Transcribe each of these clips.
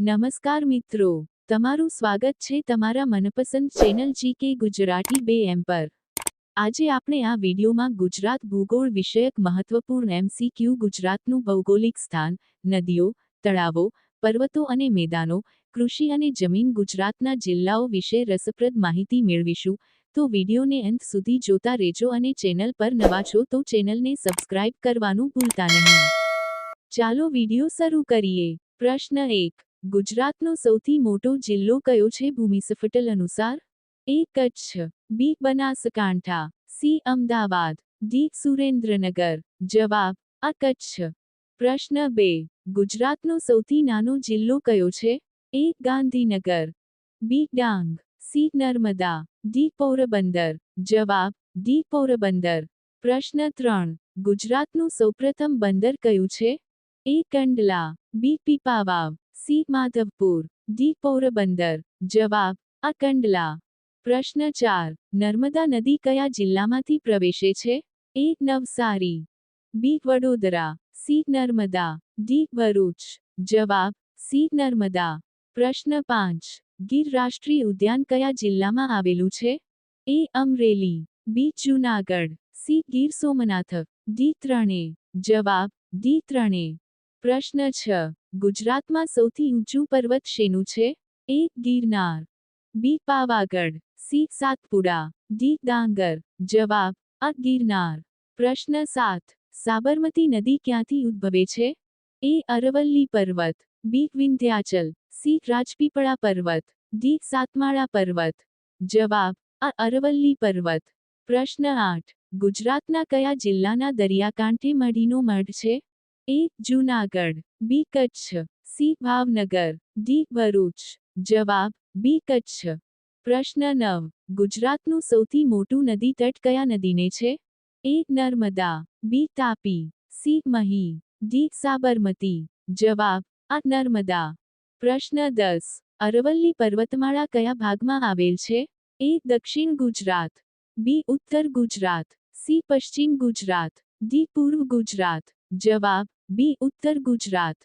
નમસ્કાર મિત્રો, તમારું સ્વાગત છે તમારા મનપસંદ ચેનલ જી કે ગુજરાતી બે એમ પર. આજે આપણે આ વિડીયોમાં ગુજરાત ભૂગોળ વિષયક મહત્વપૂર્ણ એમસીક્યુ ગુજરાતનું ભૌગોલિક સ્થાન, નદીઓ, તળાવો, પર્વતો અને મેદાનો, કૃષિ અને જમીન ગુજરાતના જિલ્લાઓ વિશે રસપ્રદ માહિતી મેળવીશું. તો વિડીયોને અંત સુધી જોતા રહેજો અને ચેનલ પર નવા છો તો ચેનલને સબસ્ક્રાઇબ કરવાનું ભૂલતા નહીં. ચાલો વીડિયો શરૂ કરીએ. પ્રશ્ન એક ગુજરાતનો સૌથી મોટો જિલ્લો કયો છે ભૂમિસફટલ અનુસાર? A Kutch, B Banaskantha, C Ahmedabad, D Surendranagar. જવાબ, આ કચ્છ. પ્રશ્ન બે, ગુજરાતનો સૌથી નાનો જિલ્લો કયો છે? A Gandhinagar. B Dang, C Narmada, D Porbandar. જવાબ, ડી પોરબંદર. પ્રશ્ન ત્રણ, ગુજરાતનું સૌપ્રથમ બંદર કયું છે? A Kandla, B Pipavav. C Madhavpur D Porbandar જવાબ કંડલા પ્રશ્ન ચાર નર્મદા નદી કયા જિલ્લામાંથી પ્રવેશે છે A Navsari B Vadodara C Narmada D Bharuch જવાબ સી નર્મદા પ્રશ્ન પાંચ ગીર રાષ્ટ્રીય ઉદ્યાન કયા જિલ્લામાં આવેલું છે A Amreli B Junagadh C Gir Somnath D ત્રણે જવાબ ડી ત્રણે પ્રશ્ન છ ગુજરાતમાં સૌથી ઊંચું પર્વત શેનું છે? A, Girnar. B, Pavagadh. C, Satpura. D, Dangar. જવાબ, અ, ગિરનાર. પ્રશ્ન સાત. સાબરમતી નદી ક્યાંથી ઉદ્ભવે છે? એ, અરવલ્લી પર્વત. બી, વિંધ્યાચલ. સી, રાજપીપળા પર્વત. ડી, સાતમાળા પર્વત. જવાબ, અ, અરવલ્લી પર્વત. પ્રશ્ન આઠ. ગુજરાતના કયા જિલ્લાના દરિયાકાંઠે મઢીનો મઢ છે? A Junagadh, B Kutch, C Bhavnagar, D Bharuch. જવાબ, બી કચ્છ. પ્રશ્ન નવ, ગુજરાતનું સૌથી મોટું નદી તટ કયા નદીને છે? A Narmada, B Tapi, C Mahi, D Sabarmati. જવાબ, આ નર્મદા. પ્રશ્ન દસ, અરવલ્લી પર્વતમાળા કયા ભાગમાં આવેલ છે? એ દક્ષિણ ગુજરાત, બી ઉત્તર ગુજરાત, સી પશ્ચિમ ગુજરાત, ડી પૂર્વ ગુજરાત. જવાબ બી, ઉત્તર ગુજરાત.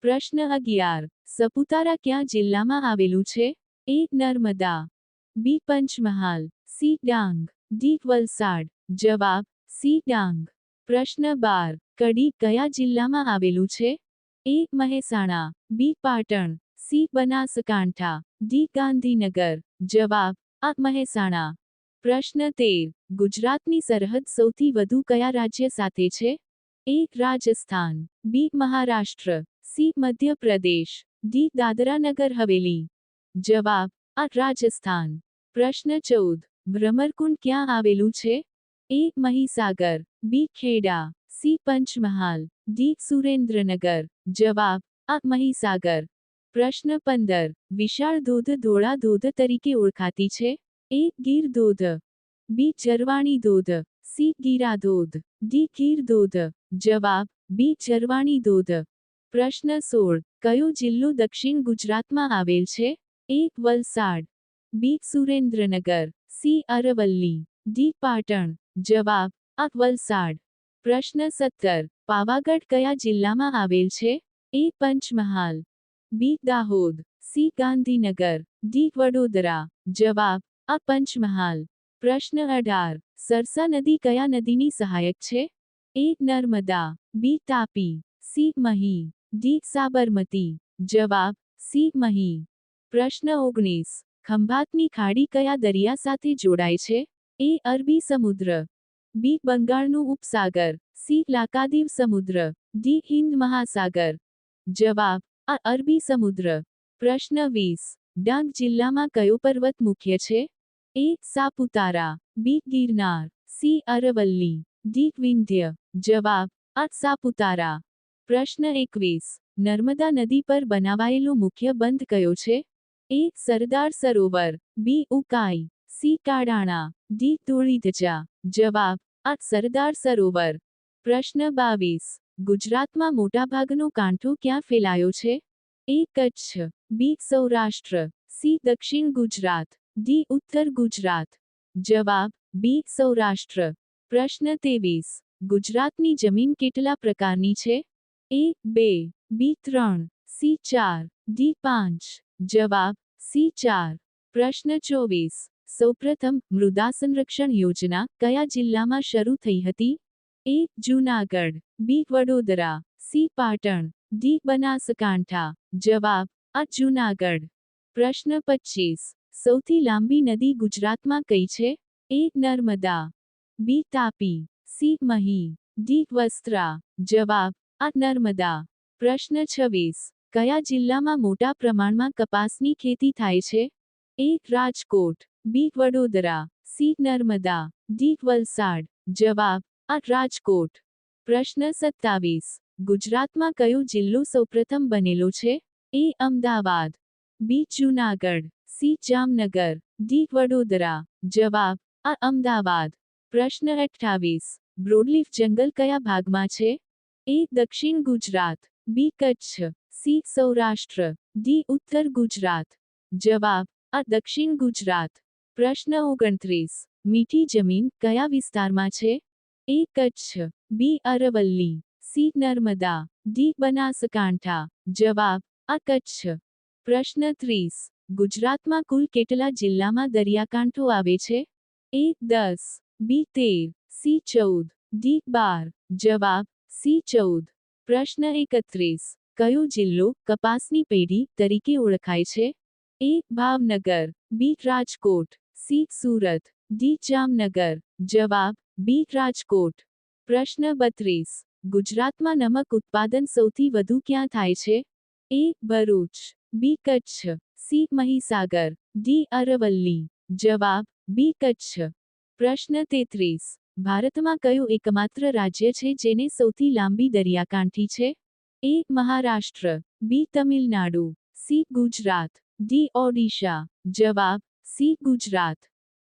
પ્રશ્ન અગિયાર. સપુતારા ક્યાં જિલ્લામાં આવેલું છે? A, Narmada. B, Panchmahal. C, Dang. D, Valsad. જવાબ, સી, ડાંગ. પ્રશ્ન બાર. કડી કયા જિલ્લામાં આવેલું છે? A, Mehsana. B, Patan. C, Banaskantha. D, Gandhinagar. જવાબ, આ, મહેસાણા. પ્રશ્ન તેર. ગુજરાતની સરહદ સૌથી વધુ કયા રાજ્ય સાથે છે? A Rajasthan B Maharashtra C Madhya Pradesh D Dadra Nagar Haveli જવાબ આ રાજસ્થાન પ્રશ્ન ચૌદ ભ્રમરકુંડ ક્યાં આવેલું છે? A Mahisagar B Kheda C Panchmahal D Surendranagar જવાબ આ મહીસાગર પ્રશ્ન પંદર વિશાળ ધોધ ધોળા ધોધ તરીકે ઓળખાતી છે? એ ગીર ધોધ બી ચરવાણી ધોધ સી ગીરા ધોધ ડી કીર ધોધ જવાબ, બી ચરવાણી ધોધ પ્રશ્ન સોળ, કયો જિલ્લો દક્ષિણ ગુજરાતમાં આવેલ છે? A, Valsad. B, Surendranagar. C, Aravalli. D, Patan. જવાબ, આ, વલસાડ. પ્રશ્ન સત્તર, પાવાગઢ કયા જિલ્લામાં આવેલ છે? A, Panchmahal. B, Dahod. C, Gandhinagar. D, Vadodara. જવાબ, આ, પંચમહાલ. પ્રશ્ન અઢાર. સરસા નદી કયા નદીની સહાયક છે? A. Narmada. B. Tapi. C. Mahi. D. Sabarmati. જવાબ. સી. મહી. પ્રશ્ન ઓગણીસ. ખંભાતની ખાડી કયા દરિયા સાથે જોડાય છે? એ. અરબી સમુદ્ર. બી. બંગાળનું ઉપસાગર. સી. લાકાદીવ સમુદ્ર. ડી. હિન્દ મહાસાગર. જવાબ. આ અરબી સમુદ્ર. પ્રશ્ન વીસ. ડાંગ જિલ્લામાં કયો પર્વત મુખ્ય છે? A Saputara B Girnar C Aravalli D Vindhya જવાબ આ સાપુતારા પ્રશ્ન એકવીસ. નર્મદા નદી પર બનાવાયેલો મુખ્ય બંધ કયો છે? A Sardar Sarovar B Ukai C Kadana D Dholidhaja. જવાબ આ સરદાર સરોવર. પ્રશ્ન બાવીસ. ગુજરાતમાં મોટાભાગનો કાંઠો ક્યાં ફેલાયો છે? A Kutch B Saurashtra C દક્ષિણ ગુજરાત. ડી ઉત્તર ગુજરાત જવાબ બી સૌરાષ્ટ્ર પ્રશ્ન તેવીસ ગુજરાતની જમીન કેટલા પ્રકારની છે? એ બે બી ત્રણ। સી ચાર ડી પાંચ જવાબ સી ચાર પ્રશ્ન ચોવીસ સૌપ્રથમ મૃદા સંરક્ષણ યોજના કયા જિલ્લામાં શરૂ થઈ હતી? A Junagadh. B Vadodara. C Patan. D Banaskantha. જવાબ, આ જૂનાગઢ। પ્રશ્ન પચીસ। સૌથી લાંબી નદી ગુજરાતમાં કઈ છે? A, Narmada. B, Tapi. C, Mahi. D, Vastra. જવાબ, આ, નર્મદા. પ્રશ્ન છવ્વીસ. કયા જિલ્લામાં મોટા પ્રમાણમાં કપાસની ખેતી થાય છે? A, Rajkot. B, Vadodara. C, Narmada. D, Valsad. જવાબ, આ, રાજકોટ. પ્રશ્ન સત્તાવીસ. ગુજરાતમાં કયો જિલ્લો સૌપ્રથમ બનેલો છે? A, Ahmedabad. B, Junagadh. C Jamnagar D Vadodara જવાબ આ અમદાવાદ પ્રશ્ન અઠ્ઠાવીસ બ્રોડલીફ જંગલ કયા ભાગમાં છે એ દક્ષિણ Gujarat B Kutch C Saurashtra D ઉત્તર ગુજરાત જવાબ આ દક્ષિણ ગુજરાત પ્રશ્ન ઓગણત્રીસ મીઠી જમીન કયા વિસ્તારમાં છે A Kutch B Aravalli C Narmada D Banaskantha જવાબ આ કચ્છ પ્રશ્ન ત્રીસ ગુજરાતમાં કુલ કેટલા જિલ્લામાં દરિયાકાંઠો આવે છે? એ દસ, બી તેર, સી ચૌદ, ડી બાર. જવાબ, સી ચૌદ. પ્રશ્ન એકત્રીસ. કયો જિલ્લો કપાસની પેઢી તરીકે ઓળખાય છે? A Bhavnagar, B Rajkot, C Surat, D Jamnagar. જવાબ, બી રાજકોટ. પ્રશ્ન બત્રીસ. ગુજરાતમાં નમક ઉત્પાદન સૌથી વધુ ક્યાં થાય છે? A Bharuch, B Kutch. C Mahisagar, D Aravalli. જવાબ, બી કચ્છ. પ્રશ્ન તેત્રીસ. ભારતમાં કયું એકમાત્ર રાજ્ય છે જેને સૌથી લાંબી દરિયાકાંઠી છે? A Maharashtra, B Tamil Nadu, C Gujarat, D Odisha. જવાબ, સી ગુજરાત.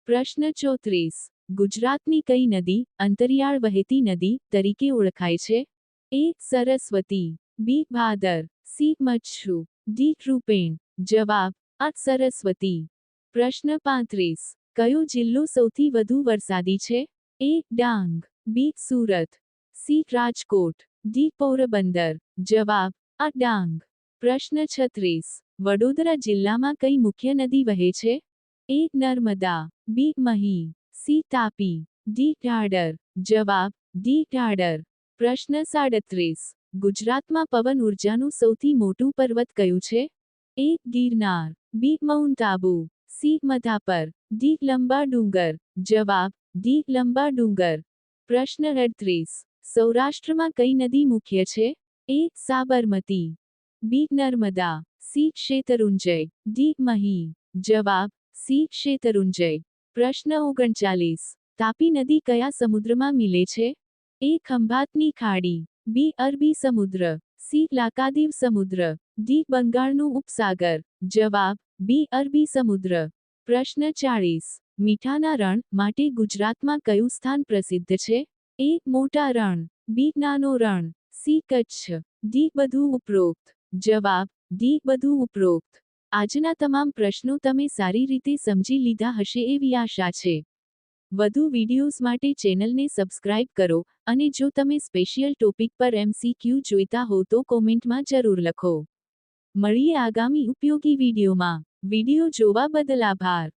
પ્રશ્ન ચોત્રીસ. ગુજરાતની કઈ નદી, અંતરિયાળ વહેતી નદી તરીકે ઓળખાય છે? A Saraswati, B Bhadar, C Machhu, D Krupen જવાબ આ સરસ્વતી. પ્રશ્ન પાંત્રીસ, કયો જિલ્લો સૌથી વધુ વરસાદી છે? A, Dang, B, Surat. C, Rajkot. D, Porbandar. જવાબ આ ડાંગ. પ્રશ્ન છત્રીસ, વડોદરા જિલ્લામાં કઈ મુખ્ય નદી વહે છે? A, Narmada. B, Mahi. C, Tapi. D Dhadhar જવાબ, ડી ઢાડર પ્રશ્ન સાડત્રીસ, ગુજરાતમાં પવન ઉર્જાનું સૌથી મોટું પર્વત કયું છે? A Girnar B mount Abu C Madhapar D Lamba Dungar જવાબ ડી લંબા ડુંગર પ્રશ્ન અડત્રીસ સૌરાષ્ટ્રમાં કઈ નદી મુખ્ય છે A Sabarmati B Narmada C Shetrunji D Mahi જવાબ સી શેતરુંજય પ્રશ્ન ઓગણચાલીસ તાપી નદી કયા સમુદ્રમાં મિલે છે એ ખંભાતની ખાડી બી અરબી સમુદ્ર સી લાકાદીવ સમુદ્ર ડી બંગાળનું ઉપસાગર, જવાબ, બી અરબી સમુદ્ર. પ્રશ્ન ચાળીસ. મીઠાના રણ માટે ગુજરાતમાં કયું સ્થાન પ્રસિદ્ધ છે? એ, મોટા રણ. બી, નાનો રણ. સી, કચ્છ. ડી, બધું ઉપરોક્ત. જવાબ, ડી, બધું ઉપરોક્ત. આજના તમામ પ્રશ્નો તમે સારી રીતે સમજી લીધા હશે એવી આશા છે. વધુ વિડીયોઝ માટે ચેનલને સબસ્ક્રાઇબ કરો અને જો તમે સ્પેશિયલ ટોપિક પર એમસીક્યુ જોઈતા હો તો કોમેન્ટમાં જરૂર લખો. મળીએ આગામી ઉપયોગી વિડીયોમાં. વીડિયો જોવા બદલ આભાર.